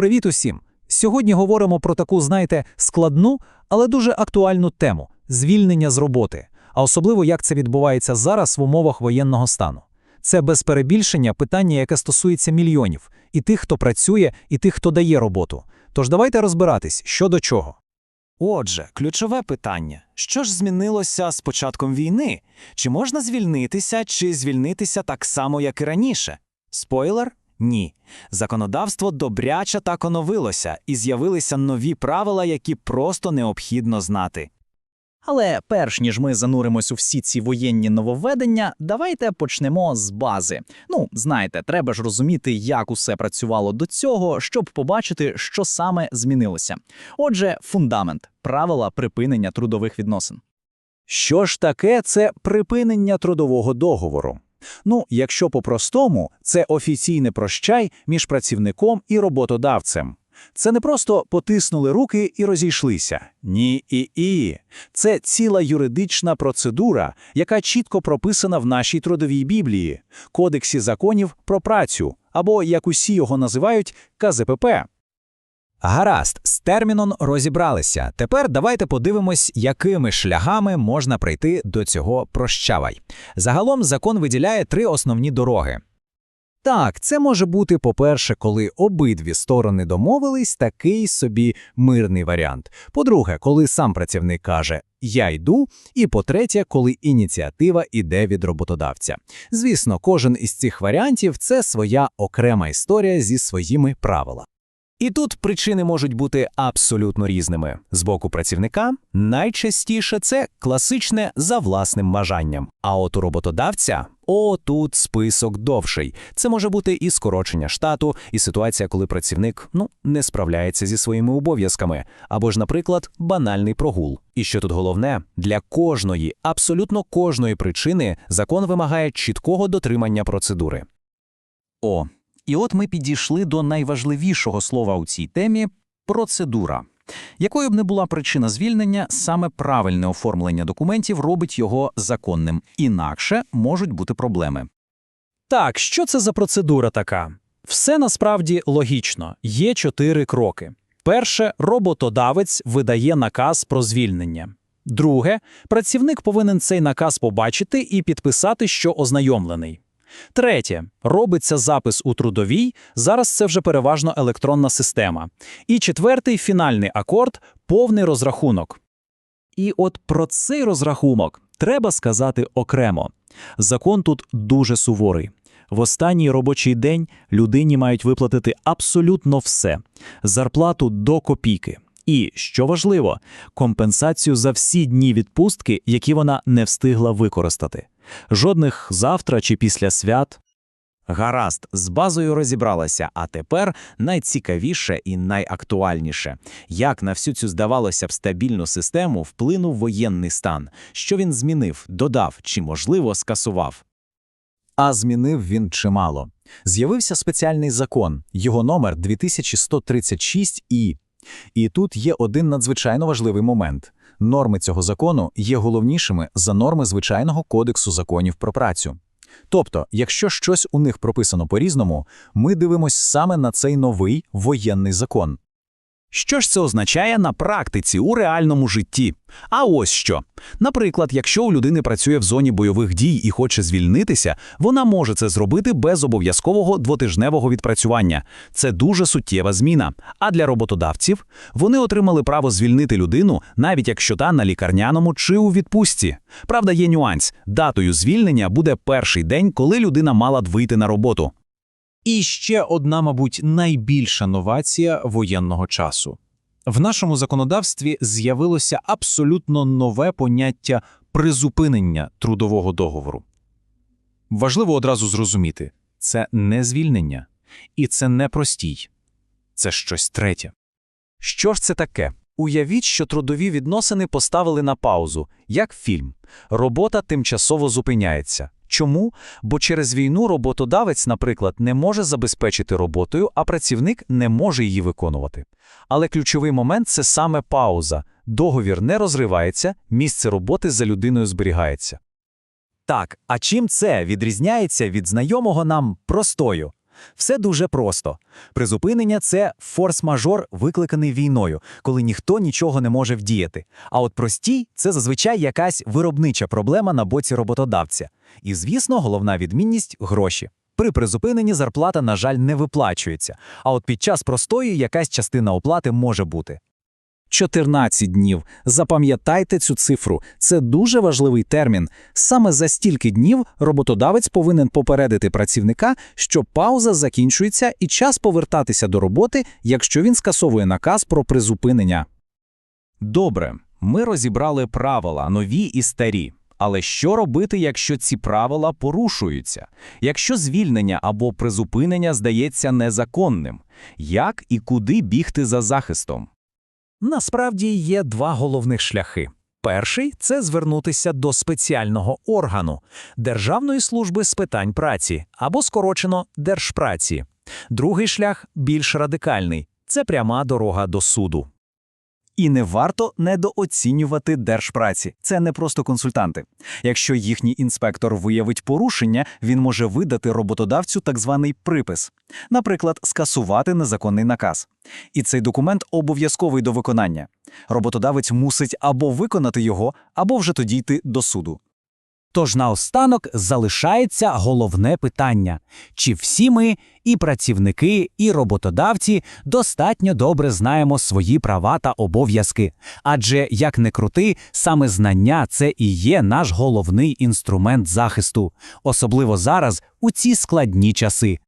Привіт усім! Сьогодні говоримо про таку, знаєте, складну, але дуже актуальну тему звільнення з роботи, а особливо як це відбувається зараз в умовах воєнного стану. Це без перебільшення питання, яке стосується мільйонів, і тих, хто працює, і тих, хто дає роботу. Тож давайте розбиратись, що до чого. Отже, ключове питання: що ж змінилося з початком війни? Чи можна звільнитися, чи звільнитися так само, як і раніше? Спойлер? Ні. Законодавство добряче так оновилося, і з'явилися нові правила, які просто необхідно знати. Але перш ніж ми зануримось у всі ці воєнні нововведення, давайте почнемо з бази. Ну, знаєте, треба ж розуміти, як усе працювало до цього, щоб побачити, що саме змінилося. Отже, фундамент правила припинення трудових відносин. Що ж таке це припинення трудового договору? Ну, якщо по-простому, це офіційне прощай між працівником і роботодавцем. Це не просто потиснули руки і розійшлися. Ні і і. Це ціла юридична процедура, яка чітко прописана в нашій трудовій біблії, Кодексі законів про працю, або, як усі його називають, КЗПП. Гаразд, з терміном розібралися. Тепер давайте подивимось, якими шляхами можна прийти до цього прощавай. Загалом закон виділяє три основні дороги. Так, це може бути, по-перше, коли обидві сторони домовились, такий собі мирний варіант. По-друге, коли сам працівник каже Я йду, і по-третє, коли ініціатива іде від роботодавця. Звісно, кожен із цих варіантів це своя окрема історія зі своїми правилами. І тут причини можуть бути абсолютно різними. З боку працівника найчастіше це класичне за власним бажанням. А от у роботодавця о, тут список довший. Це може бути і скорочення штату, і ситуація, коли працівник ну не справляється зі своїми обов'язками, або ж, наприклад, банальний прогул. І що тут головне, для кожної, абсолютно кожної причини закон вимагає чіткого дотримання процедури. О, і от ми підійшли до найважливішого слова у цій темі процедура. Якою б не була причина звільнення, саме правильне оформлення документів робить його законним, інакше можуть бути проблеми. Так, що це за процедура така? Все насправді логічно. Є чотири кроки. Перше, роботодавець видає наказ про звільнення. Друге, працівник повинен цей наказ побачити і підписати, що ознайомлений. Третє, робиться запис у трудовій, зараз це вже переважно електронна система. І четвертий фінальний акорд повний розрахунок. І от про цей розрахунок треба сказати окремо. Закон тут дуже суворий. В останній робочий день людині мають виплатити абсолютно все: зарплату до копійки. І, що важливо, компенсацію за всі дні відпустки, які вона не встигла використати. Жодних завтра чи після свят. Гаразд, з базою розібралася, а тепер найцікавіше і найактуальніше. Як на всю цю здавалося б стабільну систему вплинув воєнний стан, що він змінив, додав чи, можливо, скасував. А змінив він чимало. З'явився спеціальний закон, його номер 2136 і. І тут є один надзвичайно важливий момент. Норми цього закону є головнішими за норми звичайного кодексу законів про працю. Тобто, якщо щось у них прописано по-різному, ми дивимося саме на цей новий воєнний закон. Що ж це означає на практиці у реальному житті? А ось що. Наприклад, якщо у людини працює в зоні бойових дій і хоче звільнитися, вона може це зробити без обов'язкового двотижневого відпрацювання. Це дуже суттєва зміна. А для роботодавців вони отримали право звільнити людину, навіть якщо та на лікарняному чи у відпустці. Правда, є нюанс: датою звільнення буде перший день, коли людина мала вийти на роботу. І ще одна, мабуть, найбільша новація воєнного часу. В нашому законодавстві з'явилося абсолютно нове поняття призупинення трудового договору. Важливо одразу зрозуміти, це не звільнення, і це не простій, це щось третє. Що ж це таке? Уявіть, що трудові відносини поставили на паузу, як фільм. Робота тимчасово зупиняється. Чому? Бо через війну роботодавець, наприклад, не може забезпечити роботою, а працівник не може її виконувати. Але ключовий момент це саме пауза. Договір не розривається, місце роботи за людиною зберігається. Так, а чим це відрізняється від знайомого нам простою? Все дуже просто. Призупинення це форс-мажор, викликаний війною, коли ніхто нічого не може вдіяти. А от простій це зазвичай якась виробнича проблема на боці роботодавця. І, звісно, головна відмінність гроші. При призупиненні зарплата, на жаль, не виплачується. А от під час простої якась частина оплати може бути. 14 днів. Запам'ятайте цю цифру. Це дуже важливий термін. Саме за стільки днів роботодавець повинен попередити працівника, що пауза закінчується і час повертатися до роботи, якщо він скасовує наказ про призупинення. Добре, ми розібрали правила, нові і старі. Але що робити, якщо ці правила порушуються? Якщо звільнення або призупинення здається незаконним? Як і куди бігти за захистом? Насправді є два головних шляхи. Перший це звернутися до спеціального органу Державної служби з питань праці або скорочено Держпраці. Другий шлях більш радикальний це пряма дорога до суду. І не варто недооцінювати держпраці. Це не просто консультанти. Якщо їхній інспектор виявить порушення, він може видати роботодавцю так званий припис, наприклад, скасувати незаконний наказ. І цей документ обов'язковий до виконання. Роботодавець мусить або виконати його, або вже тоді йти до суду. Тож наостанок залишається головне питання: чи всі ми, і працівники, і роботодавці, достатньо добре знаємо свої права та обов'язки? Адже, як не крути, саме знання це і є наш головний інструмент захисту, особливо зараз у ці складні часи.